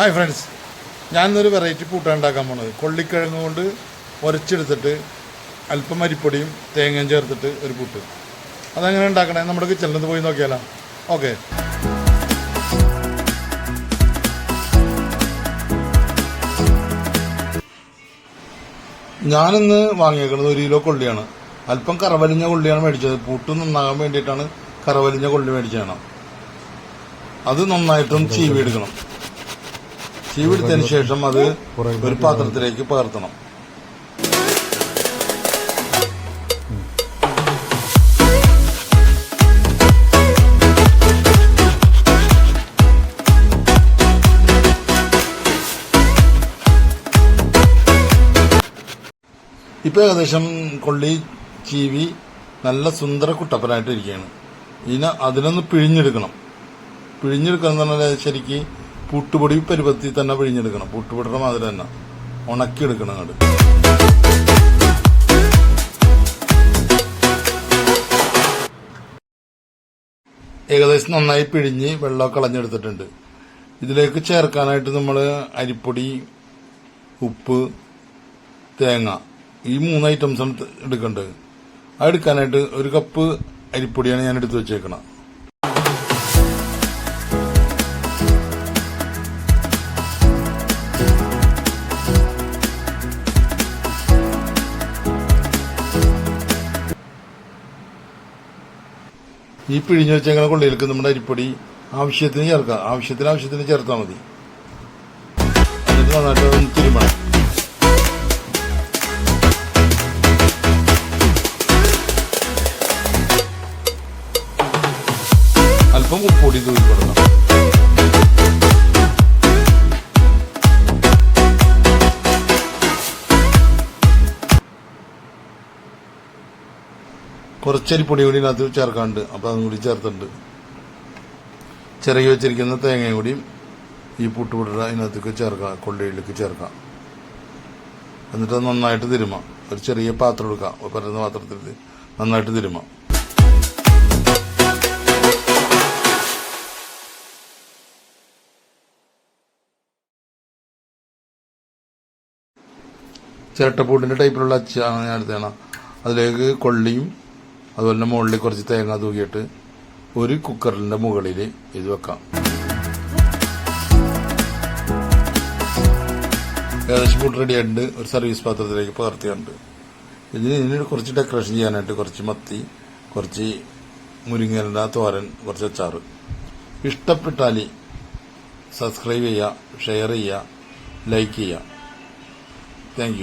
Hi friends ഞാനിന്നൊരു variety പൂട്ടാൻ ഉണ്ടാക്കാൻ പോണത്. കൊള്ളിക്കിഴങ്ങ് കൊണ്ട് ഉരച്ചെടുത്തിട്ട് അല്പം അരിപ്പൊടിയും തേങ്ങയും ചേർത്തിട്ട് ഒരു പൂട്ട്. അതെങ്ങനെ ഉണ്ടാക്കണേ? നമ്മുടെ കിച്ചണിൽ പോയി നോക്കിയാലോ? ഓക്കെ ഞാനിന്ന് വാങ്ങിയേക്കുന്നത് ഒരു കിലോ കൊള്ളിയാണ്. അല്പം കറവലിഞ്ഞ കൊള്ളിയാണ് മേടിച്ചത്. പൂട്ട് നന്നാകാൻ വേണ്ടിയിട്ടാണ് കറവലിഞ്ഞ കൊള്ളി മേടിച്ചതാണ് അത് നന്നായിട്ടും ചീവി എടുക്കണം ചീവി ശേഷം അത് ഒരു പാത്രത്തിലേക്ക് പകർത്തണം. ഇപ്പൊ ഏകദേശം കൊള്ളി ചീവി നല്ല സുന്ദര കുട്ടപ്പനായിട്ട് ഇരിക്കുകയാണ്. ഇതിനെ അതിനൊന്ന് പിഴിഞ്ഞെടുക്കണം. പിഴിഞ്ഞെടുക്കണം എന്ന് പറഞ്ഞാൽ ശരിക്ക് പുട്ടുപൊടി പരുവത്തി തന്നെ പിഴിഞ്ഞെടുക്കണം. പുട്ടുപൊടിയുടെ മാതിരി തന്നെ. ഉണക്കിയെടുക്കണം അങ്ങോട്ട് ഏകദേശം നന്നായി പിഴിഞ്ഞ് വെള്ളം കളഞ്ഞെടുത്തിട്ടുണ്ട്. ഇതിലേക്ക് ചേർക്കാനായിട്ട് നമ്മൾ അരിപ്പൊടി ഉപ്പ് തേങ്ങ ഈ മൂന്ന് ഐറ്റംസ് എടുക്കേണ്ടത്. അത് എടുക്കാനായിട്ട് ഒരു കപ്പ് അരിപ്പൊടിയാണ് ഞാൻ എടുത്തു വെച്ചേക്കണം ഈ പിഴിഞ്ഞു വെച്ചേക്കുന്ന കൊള്ളിയിലേക്ക് നമ്മുടെ അരിപ്പൊടി ആവശ്യത്തിന് ചേർക്കാം. ആവശ്യത്തിന് ആവശ്യത്തിന് ചേർത്താൽ മതി. അല്പം ഉപ്പൊടി തൂക്കി കൊടുക്കണം കുറച്ചരിപ്പൊടി കൂടി ഇതിനകത്ത് ചേർക്കാണ്ട്. അപ്പൊ അതും കൂടി ചേർത്തിട്ടുണ്ട് ചിറകി വെച്ചിരിക്കുന്ന തേങ്ങയും കൂടിയും ഈ പുട്ടുപുട ഇതിനകത്തേക്ക് ചേർക്കാം കൊള്ളയിലേക്ക് ചേർക്കാം. എന്നിട്ട് അത് നന്നായിട്ട് തിരുമാം. ഒരു ചെറിയ പാത്രം എടുക്കാം. പറയുന്ന പാത്രത്തിൽ നന്നായിട്ട് തിരുമാം. ചിരട്ടപ്പൂട്ടിന്റെ ടൈപ്പിലുള്ള അച്ചാണ് ഞാൻ എടുത്തേണം അതിലേക്ക് കൊള്ളിയും അതുപോലെ തന്നെ മുകളിൽ കുറച്ച് തേങ്ങ തൂക്കിയിട്ട് ഒരു കുക്കറിന്റെ മുകളിൽ ഇത് വെക്കാം. ഏകദേശം ഫുഡ് റെഡി ആയിട്ടുണ്ട്. ഒരു സർവീസ് പാത്രത്തിലേക്ക് പകർത്തിയുണ്ട് ഇതിന് ഇതിന് കുറച്ച് ഡെക്കറേഷൻ ചെയ്യാനായിട്ട് കുറച്ച് മത്തി കുറച്ച് മുരിങ്ങലിന്റെ തോരൻ കുറച്ച് അച്ചാറ്. ഇഷ്ടപ്പെട്ടാൽ സബ്സ്ക്രൈബ് ചെയ്യുക ഷെയർ ചെയ്യുക ലൈക്ക് ചെയ്യുക. താങ്ക്